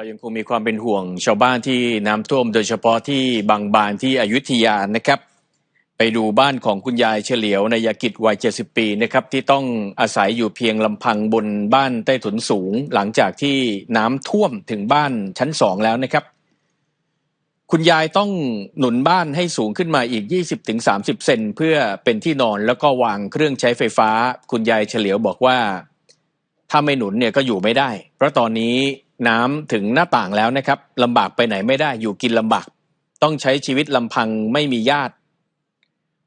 เรายังคงมีความเป็นห่วงชาวบ้านที่น้ำท่วม โดยเฉพาะที่บางบานที่อยุธยานะครับ ไปดูบ้านของคุณยายเฉลียวในยกิจวัย 70 ปีนะครับที่ต้องอาศัยอยู่เพียงลำพังบนบ้านใต้ถุนสูง หลังจากที่น้ำท่วมถึงบ้านชั้นสองแล้วนะครับ คุณยายต้องหนุนบ้านให้สูงขึ้นมาอีก 20-30 เซนเพื่อเป็นที่นอนแล้วก็วางเครื่องใช้ไฟฟ้า คุณยายเฉลียวบอกว่า ถ้าไม่หนุนเนี่ยก็อยู่ไม่ได้ เพราะตอนนี้ น้ำถึงหน้าต่างแล้วนะครับลำบากไปไหนไม่ได้อยู่กินลำบาก ต้องใช้ชีวิตลำพังไม่มีญาติ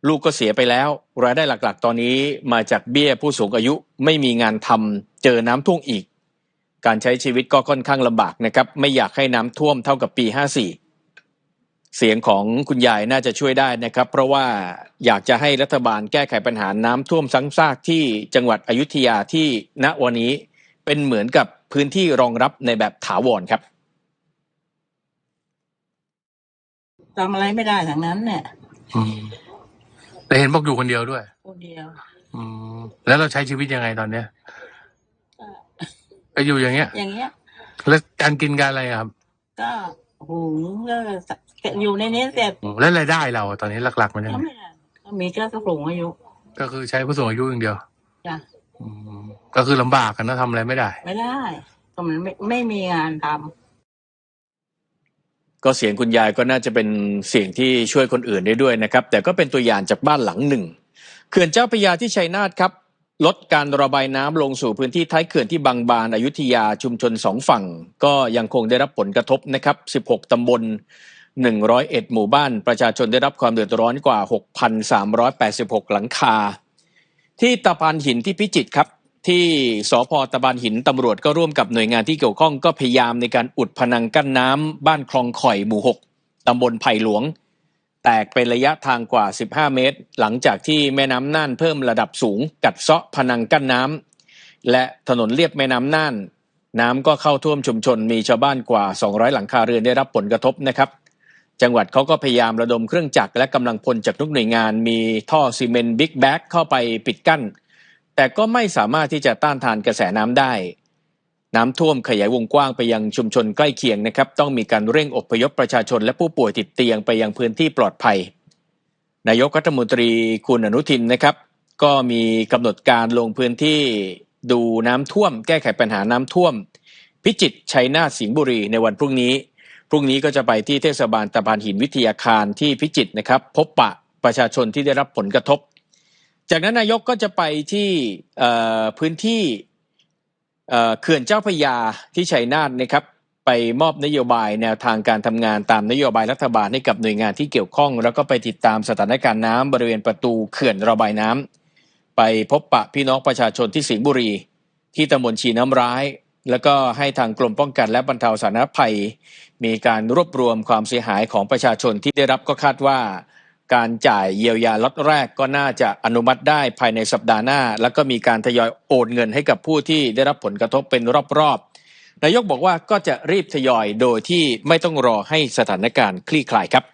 ลูกก็เสียไปแล้ว รายได้หลักๆ ตอนนี้มาจากเบี้ยผู้สูงอายุไม่มีงานทำเจอน้ำท่วมอีก การใช้ชีวิตก็ค่อนข้างลำบากนะครับ ไม่อยากให้น้ำท่วมเท่ากับปี 54 เสียงของคุณยายน่าจะช่วยได้นะครับ เพราะว่าอยากจะให้รัฐบาลแก้ไขปัญหาน้ำท่วมซ้ำซากที่จังหวัดอยุธยาที่ณวันนี้เป็นเหมือนกับ พื้นที่รองรับในแบบถาวรครับทำอะไรไม่ได้ทั้งนั้นเนี่ยอืมแต่เห็นบอกอยู่คนเดียวด้วย คนเดียวอืมแล้วเราใช้ชีวิตยังไงตอนเนี้ยก็อยู่อย่างเงี้ย อย่างเงี้ย แล้วการกินการอะไรอะครับก็หุงก็อยู่ในนี้เสร็จอืมแล้วรายได้เราอะตอนนี้หลักๆมันยังก็ไงไม่ได้ก็มีแค่กระสูงอายุก็คือใช้ผู้สูงอายุอย่างเดียว จ้ะอืม ก็คือลำบากกันนะทำอะไรไม่ได้ ไม่ได้ก็มันไม่ไม่มีงานทำก็เสียงคุณยายก็น่าจะเป็นเสียงที่ช่วยคนอื่นได้ด้วยนะครับ แต่ก็เป็นตัวอย่างจากบ้านหลังหนึ่งเขื่อนเจ้าพระยาที่ชัยนาทครับ ลดการระบายน้ำลงสู่พื้นที่ท้ายเขื่อนที่บางบานอยุธยาชุมชนสองฝั่ง ก็ยังคงได้รับผลกระทบนะครับ 16 ตำบล 101 หมู่บ้าน ประชาชนได้รับความเดือดร้อนกว่า 6,386 หลังคา ที่ตะพานหินที่พิจิตรครับ ที่สพตะพานหินตำรวจก็ร่วมกับหน่วยงานที่เกี่ยวข้องก็พยายามในการอุดพนังกั้นน้ำบ้านคลองข่อยหมู่ 6ตำบลไผ่หลวง แตกเป็นระยะทางกว่า 15 เมตร หลังจากที่แม่น้ำน่านเพิ่มระดับสูง กัดเซาะพนังกั้นน้ำและถนนเลียบแม่น้ำน่าน น้ำก็เข้าท่วมชุมชนมีชาวบ้านกว่า 200 หลังคาเรือนได้รับผลกระทบนะครับ จังหวัดเขาก็พยายามระดมเครื่องจักรและกำลังพลจากทุกหน่วยงาน มีท่อซีเมนต์บิ๊กแบ็กเข้าไปปิดกั้น แต่ก็ไม่สามารถที่จะต้านทานกระแสน้ำได้ น้ำท่วมขยายวงกว้างไปยังชุมชนใกล้เคียงนะครับ ต้องมีการเร่งอพยพประชาชนและผู้ป่วยติดเตียงไปยังพื้นที่ปลอดภัย นายกรัฐมนตรีคุณอนุทินนะครับ ก็มีกำหนดการลงพื้นที่ดูน้ำท่วม แก้ไขปัญหาน้ำท่วม พิจิตรชัยนาทสิงห์บุรีในวันพรุ่งนี้ รุ่งนี้ก็จะไปที่เทศบาลตะพานหินวิทยาคารที่พิจิตรนะครับ พบปะประชาชนที่ได้รับผลกระทบ จากนั้นนายกก็จะไปที่พื้นที่เขื่อนเจ้าพยาที่ชัยนาทนะครับไปมอบนโยบายแนวทางการทำงานตามนโยบายรัฐบาลให้กับหน่วยงานที่เกี่ยวข้อง แล้วก็ไปติดตามสถานการณ์น้ำบริเวณประตูเขื่อนระบายน้ำไปพบปะพี่น้องประชาชนที่สิงห์บุรี ที่ตำบลชีน้ำร้าย แล้วก็ให้ทางกรมป้องกันและบรรเทาสาธารณภัย มีการรวบรวมความเสียหายของประชาชนที่ได้รับก็คาดว่า การจ่ายเยียวยาล็อตแรกก็น่าจะอนุมัติได้ภายในสัปดาห์หน้า แล้วก็มีการทยอยโอนเงินให้กับผู้ที่ได้รับผลกระทบเป็นรอบๆนายกบอกว่าก็จะรีบทยอยโดยที่ไม่ต้องรอให้สถานการณ์คลี่คลายครับ